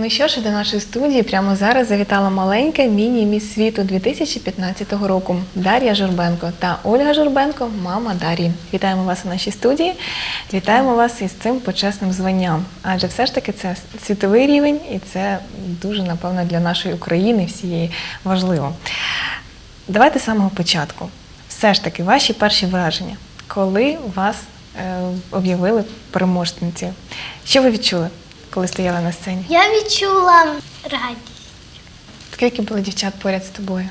Ну що ж, до нашої студії прямо зараз завітала маленька міні-міс світу 2015 року Дар'я Журбенко та Ольга Журбенко, мама Дар'ї. Вітаємо вас у нашій студії. Вітаємо вас із цим почесним званням. Адже все ж таки це світовий рівень, і це дуже напевно для нашої України всієї важливо. Давайте з самого початку. Все ж таки, ваші перші враження, коли вас об'явили переможниці. Що ви відчули, коли стояли на сцені? Я відчула радість. Скільки було дівчат поряд з тобою?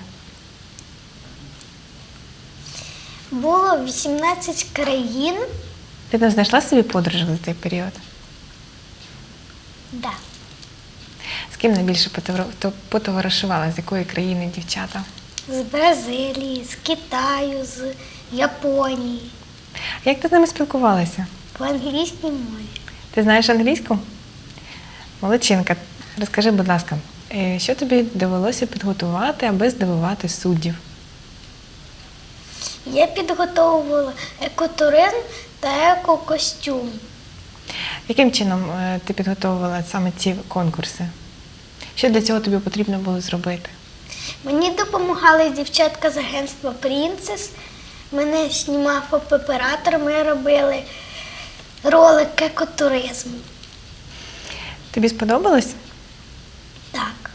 Було 18 країн. Ти там знайшла собі подружок за цей період? Да. З ким найбільше потовар- потоваришувала? З якої країни дівчата? З Бразилії, з Китаю, з Японії. Як ти з ними спілкувалася? По англійській мові. Ти знаєш англійську? Молодчинка, розкажи, будь ласка, е, що тобі довелося підготувати, аби здивувати суддів? Я підготовувала екотуризм та екокостюм. Яким чином е, ти підготовувала саме ці конкурси? Що для цього тобі потрібно було зробити? Мені допомагали дівчатка з агентства Принцес. Мене знімав оператор, ми робили ролик екотуризму. Тобі сподобалось? Так.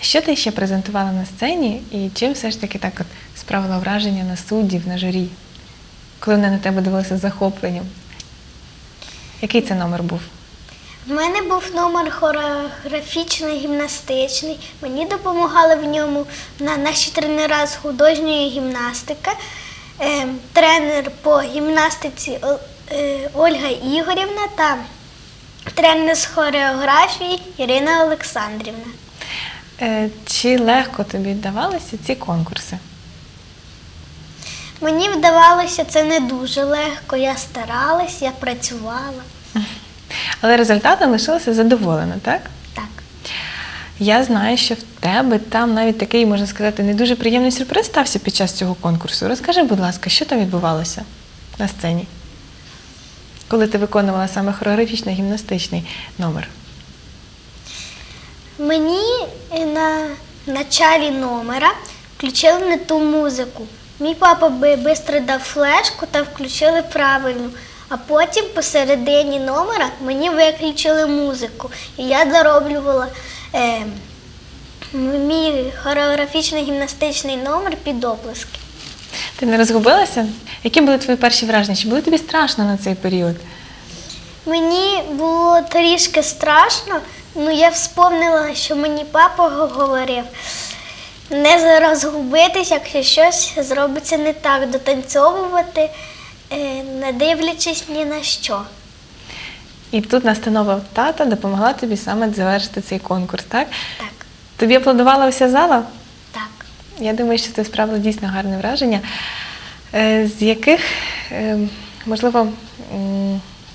Що ти ще презентувала на сцені і чим все ж таки так от справила враження на суддів, на журі, коли вони на тебе дивилися з захопленням? Який це номер був? В мене був номер хореографічний гімнастичний. Мені допомагали в ньому на наші тренера з художньої гімнастики. Е, тренер по гімнастиці е, Ольга Ігорівна та тренер з хореографії Ірина Олександрівна. Е, Чи легко тобі давалися ці конкурси? Мені вдавалося це не дуже легко. Я старалась, я працювала. Але результатом лишилася задоволена, так? Я знаю, що в тебе там навіть такий, можна сказати, не дуже приємний сюрприз стався під час цього конкурсу. Розкажи, будь ласка, що там відбувалося на сцені, коли ти виконувала саме хореографічний гімнастичний номер? Мені на началі номера включили не ту музику. Мій папа би швидко дав флешку та включили правильну. А потім посередині номера мені виключили музику. І я дороблювала м- мій хореографічний гімнастичний номер під оплески. Ти не розгубилася? Які були твої перші враження? Чи було тобі страшно на цей період? Мені було трішки страшно, але я вспомнила, що мені папа говорив не розгубитись, якщо щось зробиться не так, дотанцьовувати, е, не дивлячись ні на що. І тут настанова тата допомогла тобі саме завершити цей конкурс, так? Так, Тобі аплодувала вся зала? так. Я думаю, що це справило дійсно гарне враження. Е, З яких, е, можливо,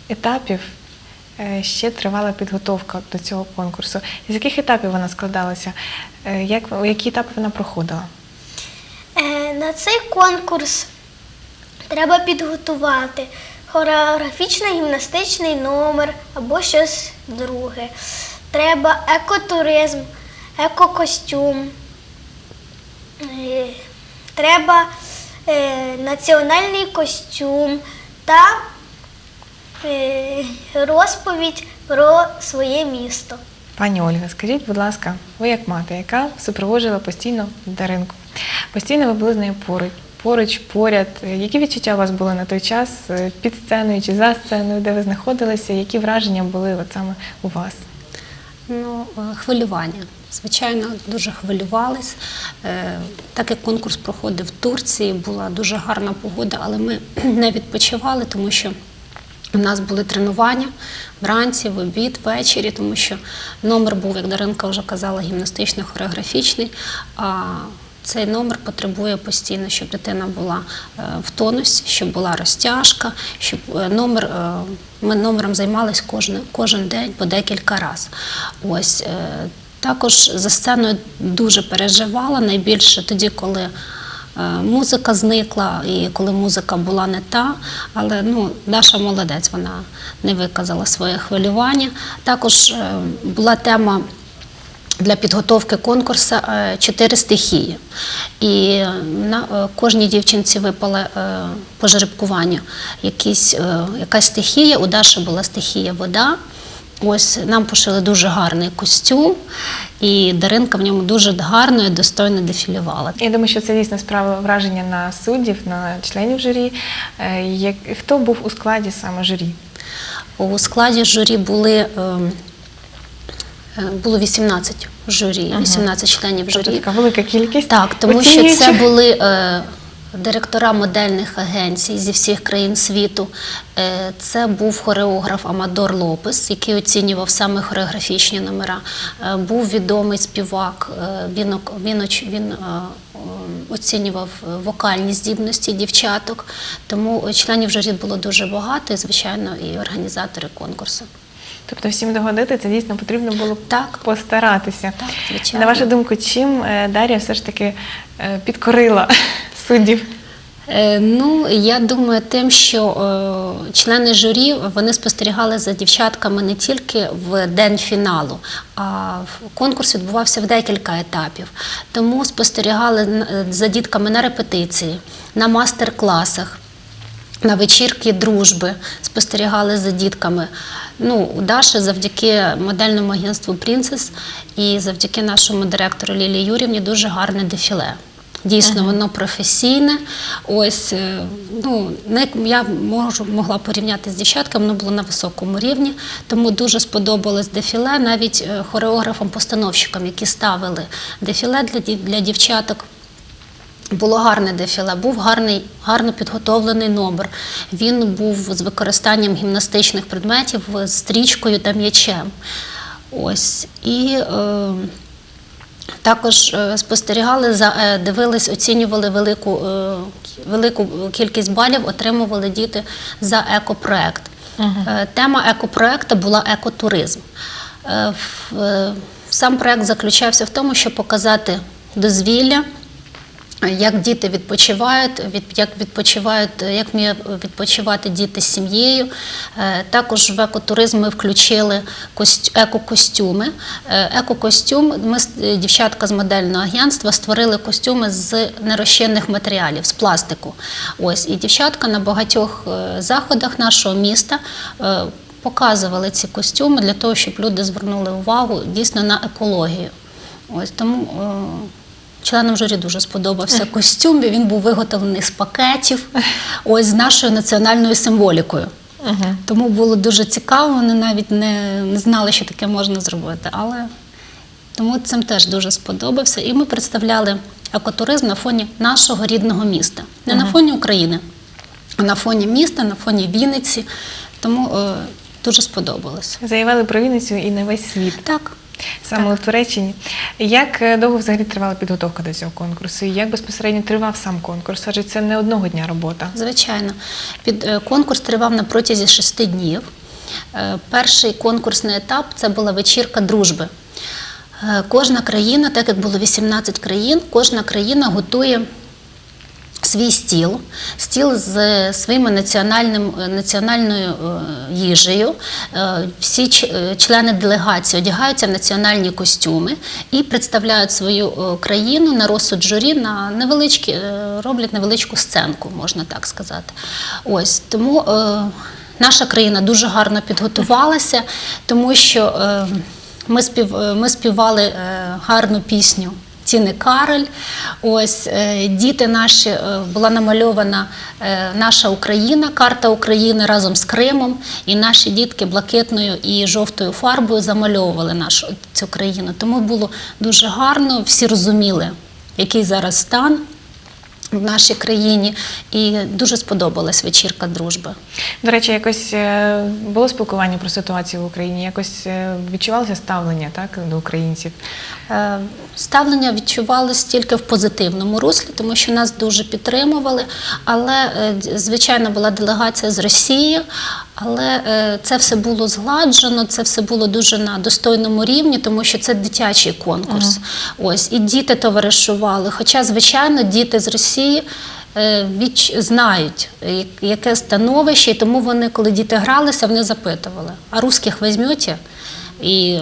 етапів е, ще тривала підготовка до цього конкурсу? З яких етапів вона складалася? Як, які етапи вона проходила? На цей конкурс треба підготувати хореографічний гімнастичний номер або щось друге. Треба екотуризм, екокостюм. Е, Треба е, національний костюм та е, розповідь про своє місто. Пані Ольга, скажіть, будь ласка, ви як мати, яка супроводжувала постійно Даринку? Постійно ви були з нею поруч, поруч, поряд. Які відчуття у вас були на той час е, під сценою чи за сценою, де ви знаходилися? Які враження були от саме у вас? Ну, е, хвилювання. Звичайно, дуже хвилювались. Е, Так як конкурс проходив в Турції, була дуже гарна погода, але ми не відпочивали, тому що у нас були тренування вранці, в обід, ввечері, тому що номер був, як Даринка вже казала, гімнастично-хореографічний. Цей номер потребує постійно, щоб дитина була е, в тонусі, щоб була розтяжка, щоб е, номер, е, ми номером займалися кожен, кожен день по декілька разів. Ось також за сценою дуже переживала найбільше тоді, коли музика зникла, і коли музика була не та, але ну, Даша молодець, вона не виказала своє хвилювання. Також була тема для підготовки конкурсу е, чотири стихії. І на е, кожній дівчинці випала е, по жеребкуванню якісь, якась стихія. У Даші була стихія вода. Ось нам пошили дуже гарний костюм, і Даринка в ньому дуже гарно і достойно дефілювала. Я думаю, що це дійсно справа враження на суддів, на членів журі. Хто був у складі саме журі? У складі журі були, ем, було 18 журі, 18 членів Тобто журі. така велика кількість. Так, тому що це були е, директора модельних агенцій зі всіх країн світу. Е, це був хореограф Амадор Лопес, який оцінював саме хореографічні номера. Е, був відомий співак. Е, він, він, він е, оцінював вокальні здібності дівчаток. Тому членів журі було дуже багато, і, звичайно, і організатори конкурсу. Тобто всім догодити це дійсно потрібно було Так. постаратися. Так, звичайно. На вашу думку, чим е, Дар'я все ж таки е, підкорила суддів? Е, Ну, я думаю, тим, що члени журі вони спостерігали за дівчатками не тільки в день фіналу, а конкурс відбувався в декілька етапів. Тому спостерігали за дітками на репетиції, на мастер-класах. На вечірки дружби спостерігали за дітками. Ну, у Даші завдяки модельному агентству Принцес і завдяки нашому директору Лілії Юрівні дуже гарне дефіле. Дійсно, воно професійне. Ось е, ну не я можу могла порівняти з дівчатками, воно було на високому рівні. Тому дуже сподобалось дефіле навіть е, хореографам-постановщикам, які ставили дефіле для для дівчаток. Було гарне дефіле, був гарний, гарно підготовлений номер. Він був з використанням гімнастичних предметів, з стрічкою та м'ячем. Ось. І е, також е, спостерігали, е, дивились, оцінювали велику, е, велику кількість балів, отримували діти за екопроект. Е, Тема екопроекту була екотуризм. Е, в- е, Сам проект заключався в тому, щоб показати дозвілля, як діти відпочивають, від, як відпочивають, як вміє відпочивати діти з сім'єю. Е, Також в екотуризм ми включили екокостюми. Е, Екокостюм, ми е, дівчатка з модельного агентства створили костюми з нерозчинних матеріалів, з пластику. Ось і дівчатка на багатьох заходах нашого міста. Показували ці костюми для того, щоб люди звернули увагу дійсно на екологію. Ось тому Членам журі дуже сподобався костюм, і він був виготовлений з пакетів, ось з нашою національною символікою. Тому було дуже цікаво, вони навіть не, не знали, що таке можна зробити. Але тому цим теж дуже сподобався. І ми представляли екотуризм на фоні нашого рідного міста. Не на фоні України, а на фоні міста, на фоні Вінниці. Тому е, дуже сподобалося. Заявили про Вінницю і на весь світ. Так. Саме в Туреччині. Як е, довго взагалі тривала підготовка до цього конкурсу? І як безпосередньо тривав сам конкурс? Адже це не одного дня робота. Звичайно, під е, конкурс тривав на протязі шести днів. Е, Перший конкурсний етап це була вечірка дружби. Кожна країна, так як було 18 країн, кожна країна готує свій стіл, стіл з своїми національною е, їжею. Е, Всі е, члени делегації одягаються в національні костюми і представляють свою країну на розсуд журі на невеличкі, роблять невеличку сценку, можна так сказати. Ось тому наша країна дуже гарно підготувалася, тому що ми, спів, співали гарну пісню. Тіни Кароль. Ось е, діти наші е, була намальована е, наша Україна, карта України разом з Кримом. І наші дітки блакитною і жовтою фарбою замальовували нашу цю країну. Тому було дуже гарно, всі розуміли, який зараз стан в нашій країні, і дуже сподобалась вечірка дружби. До речі, якось е, було спілкування про ситуацію в Україні, якось е, відчувалося ставлення так, до українців. Е, Ставлення відчувалось тільки в позитивному руслі, тому що нас дуже підтримували. Але, звичайно, була делегація з Росії, Але е, це все було згладжено, це все було дуже на достойному рівні, тому що це дитячий конкурс. Ось і діти товаришували. Хоча, звичайно, діти з Росії. е, відч- знають, я- яке становище, і тому вони, коли діти гралися, вони запитували: а русських візьмете? І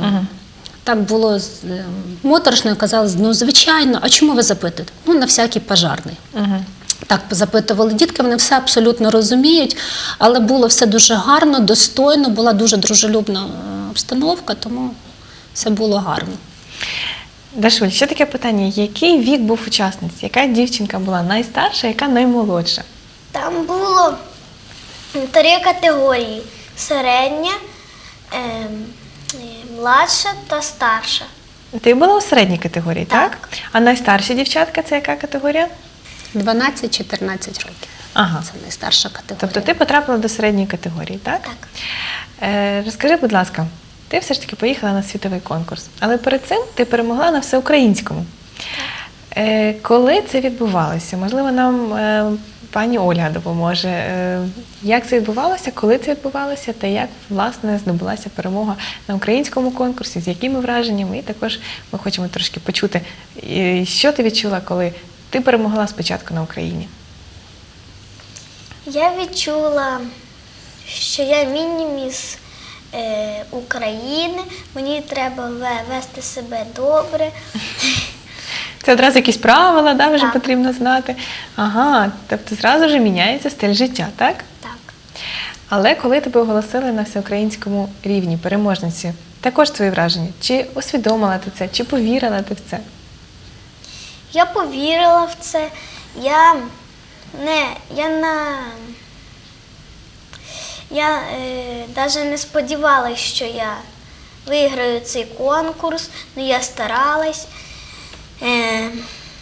так було з- е, моторошно, і казали, ну звичайно, а чому ви запитуєте? Ну, на всякий пожарний. Угу. Так запитували дітки, вони все абсолютно розуміють, але було все дуже гарно, достойно, була дуже дружелюбна е, обстановка, тому все було гарно. Дашуль, ще таке питання: який вік був учасниць? Яка дівчинка була найстарша, яка наймолодша? Там було три категорії: середня, ем, е, младша та старша. Ти була у середній категорії, так? Так. А найстарші дівчатка це яка категорія? 12-14 років. Ага. Це найстарша категорія. Тобто ти потрапила до середньої категорії, так? Так. Е, розкажи, будь ласка, ти все ж таки поїхала на світовий конкурс, але перед цим ти перемогла на всеукраїнському. Е, коли це відбувалося? Можливо, нам е, пані Ольга допоможе. Е, як це відбувалося, коли це відбувалося, та як власне здобулася перемога на українському конкурсі, з якими враженнями? І також ми хочемо трошки почути, що ти відчула, коли ти перемогла спочатку на Україні. Я відчула, що я мініміс е, України, мені треба вести себе добре. Це одразу якісь правила, да, вже Так. потрібно знати. Ага, тобто зразу ж міняється стиль життя, так? Так. Але коли тебе оголосили на всеукраїнському рівні переможниці, також твої враження. Чи усвідомила ти це, чи повірила ти в це? Я повірила в це. Я не, я на. Я е, навіть не сподівалася, що я виграю цей конкурс, але я старалась, е,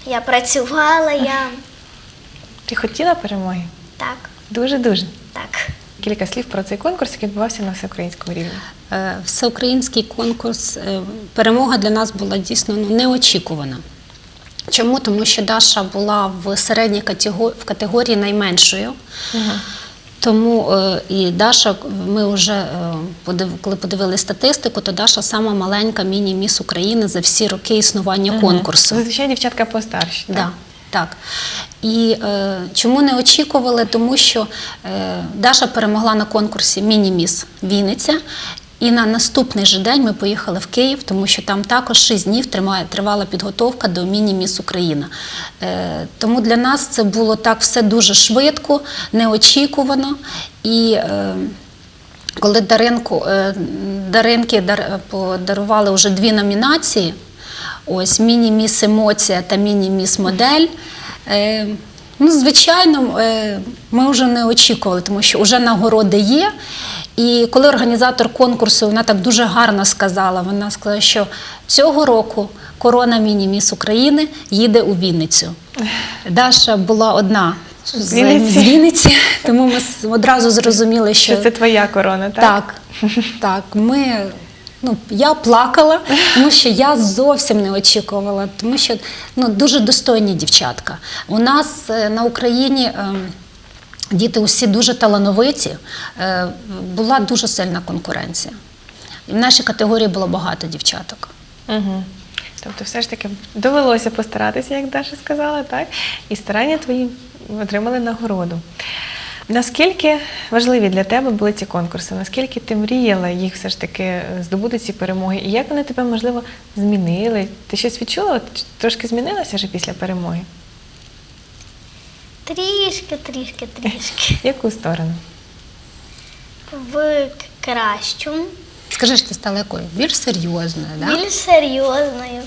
я працювала, я Ти хотіла перемоги? так, Дуже-дуже. так. Кілька слів про цей конкурс, який відбувався на всеукраїнському рівні. Е, Всеукраїнський конкурс, е, перемога для нас була дійсно ну, неочікувана. Чому? Тому що Даша була в середній катего- в категорії найменшою. Тому е, і Даша, ми вже е, подив- коли подивили статистику, то Даша сама маленька міні-міс України за всі роки існування конкурсу. Зазвичай дівчатка постарші. Да, Так? так. І е, чому не очікували? Тому що е, Даша перемогла на конкурсі Міні-Міс Вінниця. І на наступний же день ми поїхали в Київ, тому що там також 6 днів тривала підготовка до Міні-Міс Україна. Е, тому для нас це було так все дуже швидко, неочікувано. І е, коли Даринку, е, Даринки дар- подарували вже дві номінації: ось міні-міс емоція та міні-міс модель. Е, Ну, звичайно, е, ми вже не очікували, тому що вже нагороди є. І коли організатор конкурсу, вона так дуже гарно сказала, вона сказала, що цього року корона міні-міс України їде у Вінницю. Даша була одна з Вінниці. з Вінниці, тому ми одразу зрозуміли, що Що це твоя корона, так? так, так. Ми, ну, я плакала, тому що я зовсім не очікувала, тому що ну, дуже достойні дівчатка. У нас е, на Україні. ем, Діти усі дуже талановиті, Е, була дуже сильна конкуренція. І в нашій категорії було багато дівчаток. Угу. Тобто, все ж таки довелося постаратися, як Даша сказала, так? І старання твої отримали нагороду. Наскільки важливі для тебе були ці конкурси? Наскільки ти мріяла їх все ж таки е, здобути ці перемоги? І як вони тебе, можливо, змінили? Ти щось відчула? Трошки змінилася вже після перемоги? Трішки, трішки, трішки. В яку сторону? В кращу, Скажи, ж, ти стала якою? Більш серйозною, да? більш серйозною,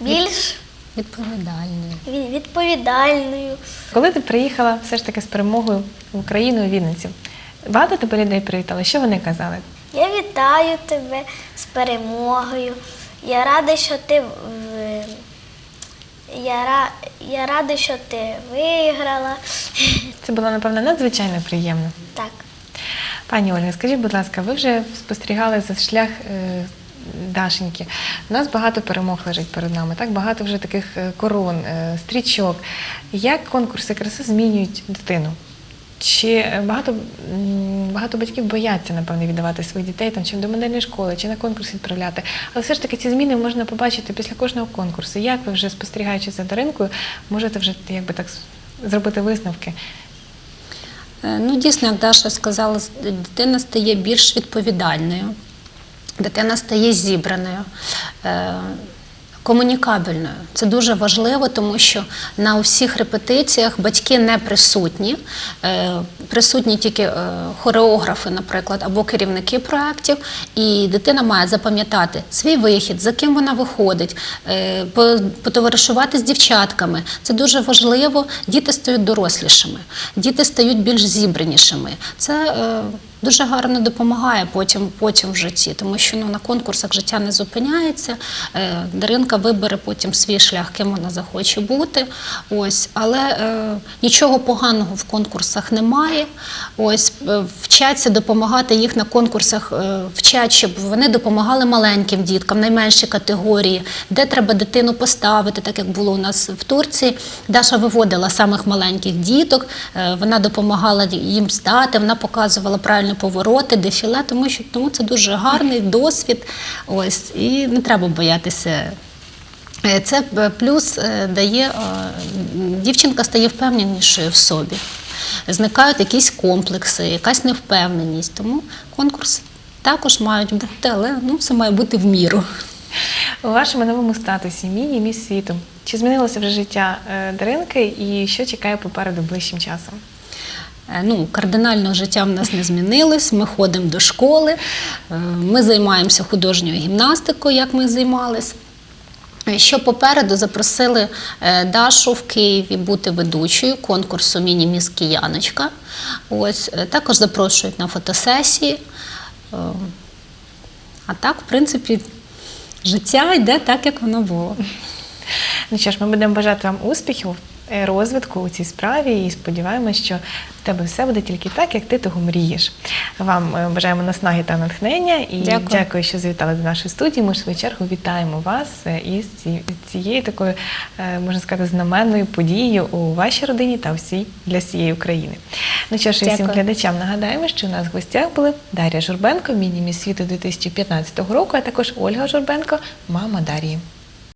більш відповідальною. ві- відповідальною. Коли ти приїхала все ж таки з перемогою в Україну у Вінниці, багато тебе людей привітали? Що вони казали? Я вітаю тебе з перемогою. Я рада, що ти в- я, ра... я рада, що ти виграла. Це було, напевно, надзвичайно приємно. Так. Пані Ольга, скажіть, будь ласка, ви вже спостерігали за шлях е, Дашеньки. У нас багато перемог лежить перед нами, так багато вже таких е, корон, е, стрічок. Як конкурси краси змінюють дитину? Чи багато, багато батьків бояться, напевне, віддавати своїх дітей там, чи до модельної школи, чи на конкурс відправляти. Але все ж таки ці зміни можна побачити після кожного конкурсу. Як ви вже спостерігаючи за Даринкою, можете вже якби так зробити висновки? Е, Ну, дійсно, як Даша сказала, дитина стає більш відповідальною, дитина стає зібраною. е, Комунікабельною. Це дуже важливо, тому що на усіх репетиціях батьки не присутні. Е, Присутні тільки е, хореографи, наприклад, або керівники проєктів, і дитина має запам'ятати свій вихід, за ким вона виходить, потоваришувати з дівчатками. Це дуже важливо. Діти стають дорослішими, діти стають більш зібранішими. Це дуже гарно допомагає потім, потім в житті, тому що ну, на конкурсах життя не зупиняється. Е, Даринка вибере потім свій шлях, ким вона захоче бути. Ось, але е, нічого поганого в конкурсах немає. Ось е, вчаться допомагати їх на конкурсах, е, вчать, щоб вони допомагали маленьким діткам, найменші категорії, де треба дитину поставити, так як було у нас в Турції. Даша виводила самих маленьких діток, е, вона допомагала їм стати, вона показувала правильні повороти, дефіле, тому що тому це дуже гарний досвід. Ось і не треба боятися. Е, Це плюс дає дівчинка стає впевненішою в собі. Зникають якісь комплекси, якась невпевненість. Тому конкурси також мають бути, але ну, все має бути в міру. У вашому новому статусі міні міс світу. Чи змінилося вже життя е, Даринки і що чекає попереду ближчим часом? Е, Ну, кардинально життя в нас не змінилось. Ми ходимо до школи, е, ми займаємося художньою гімнастикою, як ми займалися. Що попереду запросили е, Дашу в Києві бути ведучою конкурсу Міні-міс Кияночка. Ось е, також запрошують на фотосесії. Е, А так, в принципі, життя йде так, як воно було. Ну що ж, ми будемо бажати вам успіхів, е, розвитку у цій справі і сподіваємось, що в тебе все буде тільки так, як ти того мрієш. Вам е, бажаємо наснаги та натхнення і Дякую. дякую, що завітали до нашої студії. Ми в свою чергу вітаємо вас е, із цією такою, е, можна сказати, знаменною подією у вашій родині та всій для всієї України. Ну що ж, всім глядачам нагадаємо, що у нас в гостях були Дар'я Журбенко, міні-міс світу 2015 року, а також Ольга Журбенко, мама Дар'ї.